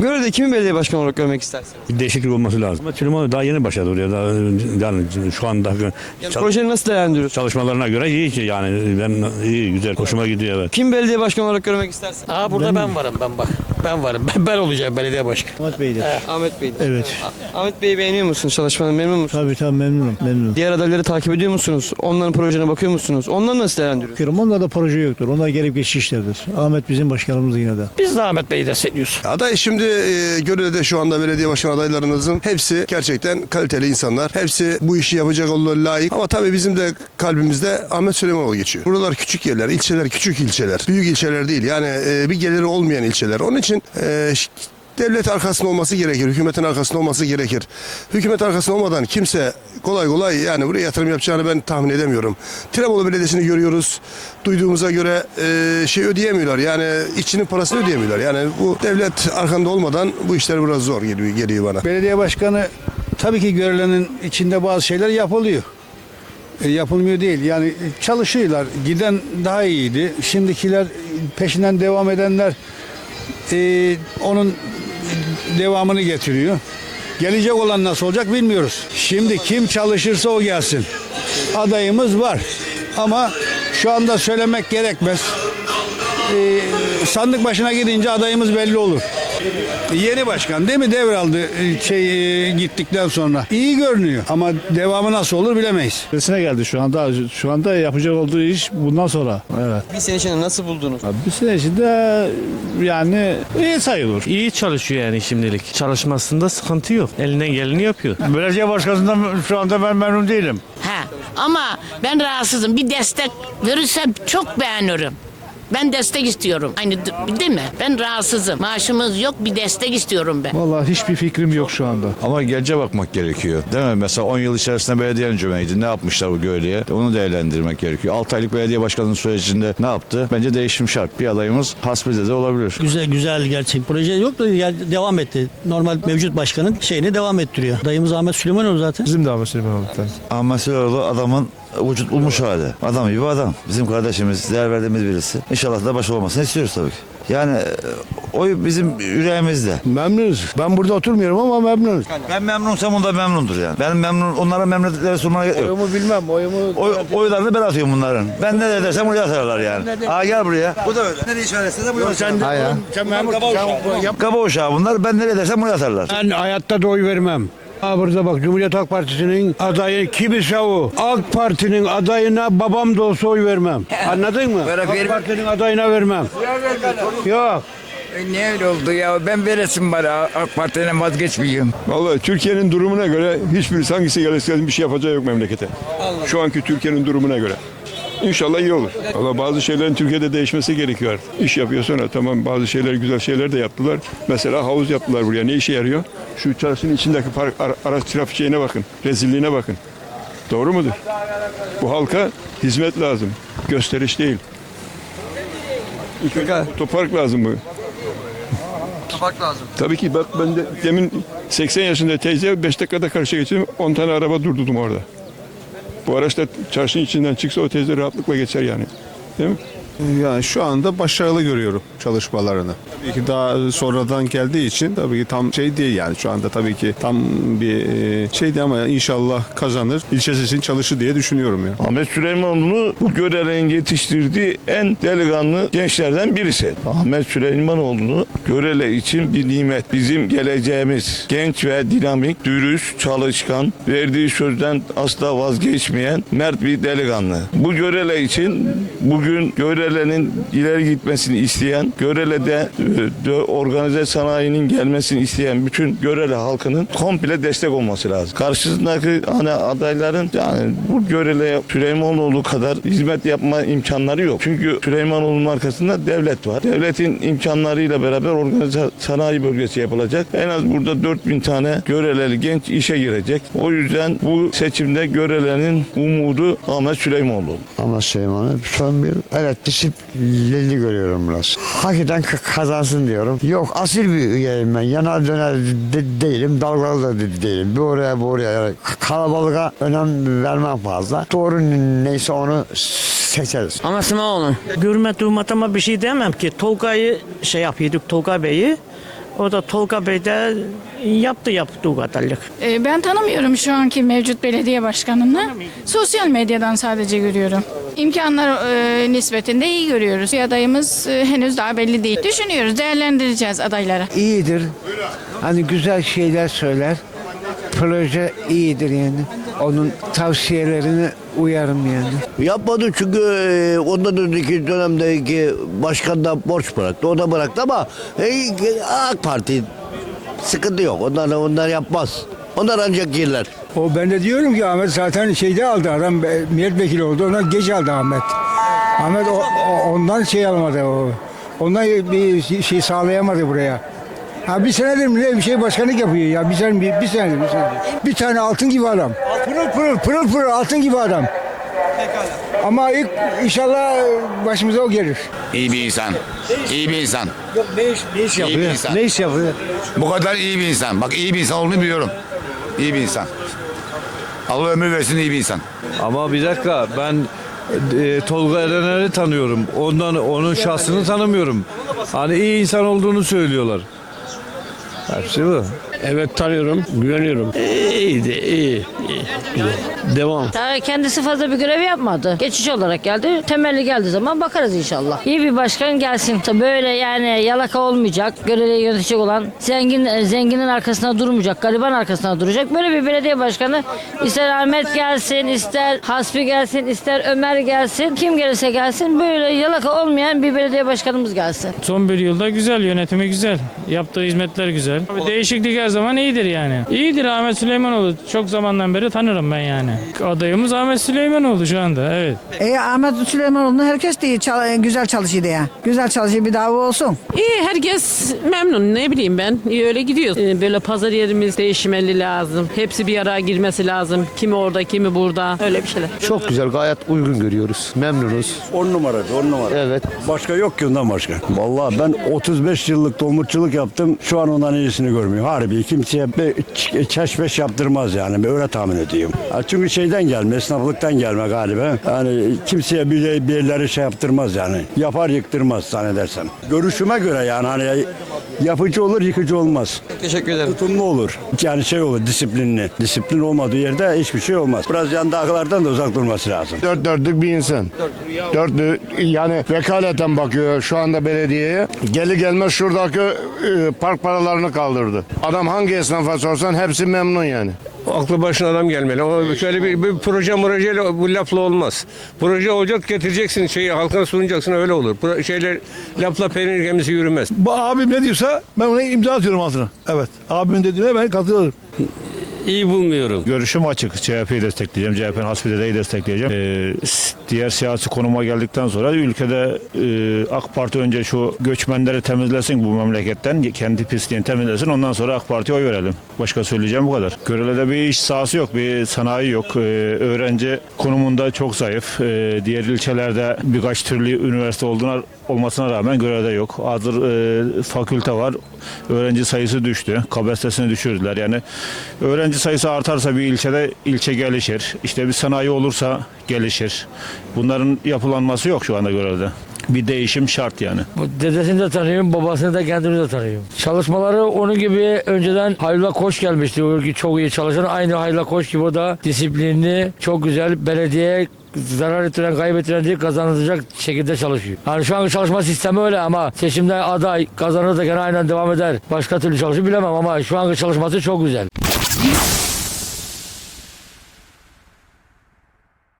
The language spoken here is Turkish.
Görevde kimi belediye başkanı olarak görmek istersiniz? Bir değişiklik olması lazım. Ama Süleyman daha yeni başladı oraya. Daha, yani şu anda Yani çal- projeyi nasıl değerlendiriyorsunuz? çalışmalarına göre iyi ki yani ben iyi güzel hoşuma gidiyor evet. Kim belediye başkanı olarak görmek istersin? Aa burada ben, varım ben bak. Ben varım. Ben, ben olacağım belediye başkanı. Ahmet Bey'dir. Ahmet Bey. Evet. Ahmet Bey'i beğeniyor musunuz? Çalışmanın memnun musunuz? Tabii tabii memnunum. Memnunum. Diğer adayları takip ediyor musunuz? Onların projelerine bakıyor musunuz? Onları nasıl değerlendiriyorsunuz? Bakıyorum onlarda proje yoktur. Onlar gelip geçici işlerdir. Ahmet bizim başkanımız yine de. Biz de Ahmet Bey'i destekliyoruz. Aday şimdi e, Görele'de şu anda belediye başkan adaylarımızın hepsi gerçekten kaliteli insanlar. Hepsi bu işi yapacak olurlar layık. Ama tabii bizim de kalbimizde Ahmet Süleymanoğlu geçiyor. Buralar küçük yerler, ilçeler küçük ilçeler. Büyük ilçeler değil. Yani e, bir geliri olmayan ilçeler. Onun için e, ş- Devlet arkasında olması gerekir, hükümetin arkasında olması gerekir. Hükümet arkasında olmadan kimse kolay kolay yani buraya yatırım yapacağını ben tahmin edemiyorum. Tirebolu Belediyesi'ni görüyoruz. Duyduğumuza göre e, şey ödeyemiyorlar. Yani işçinin parasını ödeyemiyorlar. Yani bu devlet arkanda olmadan bu işler biraz zor geliyor, geliyor bana. Belediye başkanı tabii ki görevlerinin içinde bazı şeyler yapılıyor. E, yapılmıyor değil. Yani çalışıyorlar. Giden daha iyiydi. Şimdikiler peşinden devam edenler e, onun devamını getiriyor. Gelecek olan nasıl olacak bilmiyoruz. Şimdi kim çalışırsa o gelsin. Adayımız var. Ama şu anda söylemek gerekmez. E, sandık başına gidince adayımız belli olur. Yeni başkan değil mi devraldı e, şey e, gittikten sonra. İyi görünüyor ama devamı nasıl olur bilemeyiz. Resine geldi şu anda. Şu anda yapacak olduğu iş bundan sonra. Evet. Bir sene içinde nasıl buldunuz? Abi bir sene içinde yani iyi sayılır. İyi çalışıyor yani şimdilik. Çalışmasında sıkıntı yok. Elinden geleni yapıyor. Belediye başkanından şu anda ben memnun değilim. Ha, ama ben rahatsızım. Bir destek verirse çok beğenirim. Ben destek istiyorum. Aynı değil mi? Ben rahatsızım. Maaşımız yok bir destek istiyorum ben. Vallahi hiçbir fikrim yok şu anda. Ama geleceğe bakmak gerekiyor. Değil mi? Mesela 10 yıl içerisinde belediye yönetimiydi. Ne yapmışlar bu Göğle'ye? Onu değerlendirmek gerekiyor. 6 aylık belediye başkanlığı sürecinde ne yaptı? Bence değişim şart. Bir adayımız hasbede de olabilir. Güzel güzel gerçek proje yok da yani devam etti. Normal mevcut başkanın şeyini devam ettiriyor. Dayımız Ahmet Süleymanoğlu zaten. Bizim de Ahmet Süleymanoğlu. Ahmet Süleymanoğlu adamın vücut bulmuş hali. Adam gibi adam. Bizim kardeşimiz, değer verdiğimiz birisi. İnşallah da başarılı olmasını istiyoruz tabii ki. Yani e, oy bizim yüreğimizde. Memnunuz. Ben burada oturmuyorum ama memnunuz. Ben memnunsam onda memnundur yani. Ben memnun, onlara memnuniyetleri sunmaya gerek yok. Oyumu bilmem. Oyumu Oy, oylarını ben atıyorum bunların. Ben ne dersem onu atarlar yani. Aa gel buraya. Bu da öyle. Nereye işaretse de buraya sen, sen memur. Sen, Kaba uşağı bunlar. Ben nereye dersem onu atarlar. Ben hayatta da oy vermem. Ha burada bak Cumhuriyet Halk Partisi'nin adayı kimse o. AK Parti'nin adayına babam da olsa oy vermem. Anladın mı? AK Parti'nin adayına vermem. Yok. Ne öyle oldu ya? Ben veresim bana AK Parti'den vazgeçmeyeyim. Vallahi Türkiye'nin durumuna göre hiçbir hangisi gelirse bir şey yapacağı yok memlekete. Şu anki Türkiye'nin durumuna göre. İnşallah iyi olur. Valla bazı şeylerin Türkiye'de değişmesi gerekiyor artık. İş yapıyor sonra tamam bazı şeyler güzel şeyler de yaptılar. Mesela havuz yaptılar buraya. Ne işe yarıyor? Şu çarşının içindeki park, ara- araç trafik şeyine bakın. Rezilliğine bakın. Doğru mudur? Bu halka hizmet lazım. Gösteriş değil. Otopark lazım bu. Kapak lazım. Tabii ki bak ben de demin 80 yaşında teyze 5 dakikada karşıya geçtim 10 tane araba durdurdum orada. Bu araçta çarşının içinden çıksa o teyze rahatlıkla geçer yani. Değil mi? Yani şu anda başarılı görüyorum çalışmalarını. Tabii ki daha sonradan geldiği için tabii ki tam şey değil yani şu anda tabii ki tam bir e, şeydi ama inşallah kazanır. İlçe sesin çalışır diye düşünüyorum ya. Ahmet Süleymanoğlu bu Görele'nin yetiştirdiği en delikanlı gençlerden birisi. Ahmet Süleymanoğlu'nu Görele için bir nimet. Bizim geleceğimiz genç ve dinamik, dürüst, çalışkan, verdiği sözden asla vazgeçmeyen mert bir delikanlı. Bu Görele için bugün Görele'nin ileri gitmesini isteyen, Görele'de e, organize sanayinin gelmesini isteyen bütün Görele halkının komple destek olması lazım. Karşısındaki hani adayların yani bu Görele'ye Süleymanoğlu kadar hizmet yapma imkanları yok. Çünkü Süleymanoğlu'nun arkasında devlet var. Devletin imkanlarıyla beraber organize sanayi bölgesi yapılacak. En az burada 4000 tane Göreleli genç işe girecek. O yüzden bu seçimde Görele'nin umudu Ahmet Süleymanoğlu. Ama Süleyman'ı son bir evet disiplinli görüyorum biraz. Hakikaten kazansın diyorum. Yok asil bir üyeyim ben. Yanar döner de- değilim. Dalgalı da de- değilim. Bir oraya bir oraya. Yani kalabalığa önem vermem fazla. Doğru neyse onu seçeriz. Ama Sımaoğlu. Görme durmat ama bir şey demem ki. Tolga'yı şey yapıyorduk Tolga Bey'i. O da Tolga Bey de yaptı yaptığı kadarlık. Ee, Ben tanımıyorum şu anki mevcut belediye başkanını. Sosyal medyadan sadece görüyorum. İmkanlar e, nispetinde iyi görüyoruz. Bir adayımız e, henüz daha belli değil. Düşünüyoruz, değerlendireceğiz adayları. İyidir. Hani güzel şeyler söyler. Proje iyidir yani. Onun tavsiyelerine uyarım yani. Yapmadı çünkü e, ondan önceki dönemdeki başkan da borç bıraktı. O da bıraktı ama e, AK Parti sıkıntı yok. Onlar, onlar yapmaz. Onlar ancak yerler. O ben de diyorum ki Ahmet zaten şeyde aldı adam e, milletvekili oldu. Ondan geç aldı Ahmet. Ahmet o, o- ondan şey almadı o. Ondan bir şey sağlayamadı buraya. Ha bir senedir ne bir şey başkanlık yapıyor ya. Bir sene bir, bir senedir bir senedir. Bir tane altın gibi adam. Pırıl pırıl pırıl pırıl altın gibi adam. Ama ilk inşallah başımıza o gelir. İyi bir insan. İyi bir insan. Yok ne iş, ne iş İyi bir insan. Ne iş yapıyor? Bu kadar iyi bir insan. Bak iyi bir insan olduğunu biliyorum. İyi bir insan. Allah ömür versin iyi bir insan. Ama bir dakika ben e, Tolga Erener'i tanıyorum. Ondan onun şahsını tanımıyorum. Hani iyi insan olduğunu söylüyorlar. Hepsi bu. Evet tanıyorum, güveniyorum. İyiydi, iyi, iyi. Güzel. Devam. Daha kendisi fazla bir görev yapmadı. Geçici olarak geldi. Temelli geldiği zaman bakarız inşallah. İyi bir başkan gelsin. Tabii Böyle yani yalaka olmayacak. Görevi yönetecek olan zengin zenginin arkasına durmayacak. Gariban arkasına duracak. Böyle bir belediye başkanı ister Ahmet gelsin, ister Hasbi gelsin, ister Ömer gelsin. Kim gelirse gelsin böyle yalaka olmayan bir belediye başkanımız gelsin. Son bir yılda güzel, yönetimi güzel. Yaptığı hizmetler güzel. Değişiklik her zaman iyidir yani. İyidir Ahmet Süleymanoğlu. Çok zamandan beri tanırım ben yani. Adayımız Ahmet Süleymanoğlu şu anda, evet. E, Ahmet Süleymanoğlu herkes de iyi, güzel çalışıyor ya. Güzel çalışıyor bir dava olsun. İyi herkes memnun ne bileyim ben. İyi öyle gidiyor. Ee, Böyle pazar yerimiz değişmeli lazım. Hepsi bir araya girmesi lazım. Kimi orada kimi burada. Öyle bir şeyler. Çok güzel, gayet uygun görüyoruz. Memnunuz. 10 numara, 10 numara. Evet. Başka yok ki ondan başka. Vallahi ben 35 yıllık dolmuşçuluk yaptım. Şu an ondan iyisini görmüyorum. Harbi kimseye çeşmeş yaptırmaz yani. Öyle tahmin ediyorum. Çünkü şeyden gelme, esnaflıktan gelme galiba. Yani kimseye bir, bir yerleri şey yaptırmaz yani. Yapar yıktırmaz zannedersem. Görüşüme göre yani hani yapıcı olur yıkıcı olmaz. Teşekkür ederim. Tutumlu olur. Yani şey olur disiplinli. Disiplin olmadığı yerde hiçbir şey olmaz. Biraz yan dağlardan da uzak durması lazım. Dört dörtlük bir insan. Dörtlü yani vekaleten bakıyor şu anda belediyeye. Geli gelmez şuradaki e, park paralarını kaldırdı. Adam hangi esnafa sorsan hepsi memnun yani. Aklı başına adam gelmeli. O şöyle bir, bir proje projeyle bu lafla olmaz. Proje olacak getireceksin şeyi halkına sunacaksın öyle olur. Pro, şeyler lafla peynir gemisi yürümez. Bu abim ne diyorsa ben ona imza atıyorum altına. Evet. Abimin dediğine ben katılıyorum. İyi bulmuyorum. Görüşüm açık. CHP'yi destekleyeceğim. CHP'nin Hasbide'yi destekleyeceğim. Ee, diğer siyasi konuma geldikten sonra ülkede e, AK Parti önce şu göçmenleri temizlesin bu memleketten. Kendi pisliğini temizlesin. Ondan sonra AK Parti'ye oy verelim. Başka söyleyeceğim bu kadar. Görele'de bir iş sahası yok. Bir sanayi yok. Ee, öğrenci konumunda çok zayıf. Ee, diğer ilçelerde birkaç türlü üniversite olduğuna olmasına rağmen Görele'de yok. Hazır e, fakülte var. Öğrenci sayısı düştü. Kapasitesini düşürdüler. Yani öğrenci sayısı artarsa bir ilçede ilçe gelişir. İşte bir sanayi olursa gelişir. Bunların yapılanması yok şu anda Görele'de. Bir değişim şart yani. Dedesini de tanıyorum, babasını da kendimi de tanıyorum. Çalışmaları onun gibi önceden Hayla Koç gelmişti. O çok iyi çalışan. Aynı Hayla Koç gibi o da disiplinli, çok güzel belediye zarar ettiren, kaybettiren değil kazanılacak şekilde çalışıyor. Yani şu an çalışma sistemi öyle ama seçimde aday kazanır da gene aynen devam eder. Başka türlü çalışır bilemem ama şu anki çalışması çok güzel.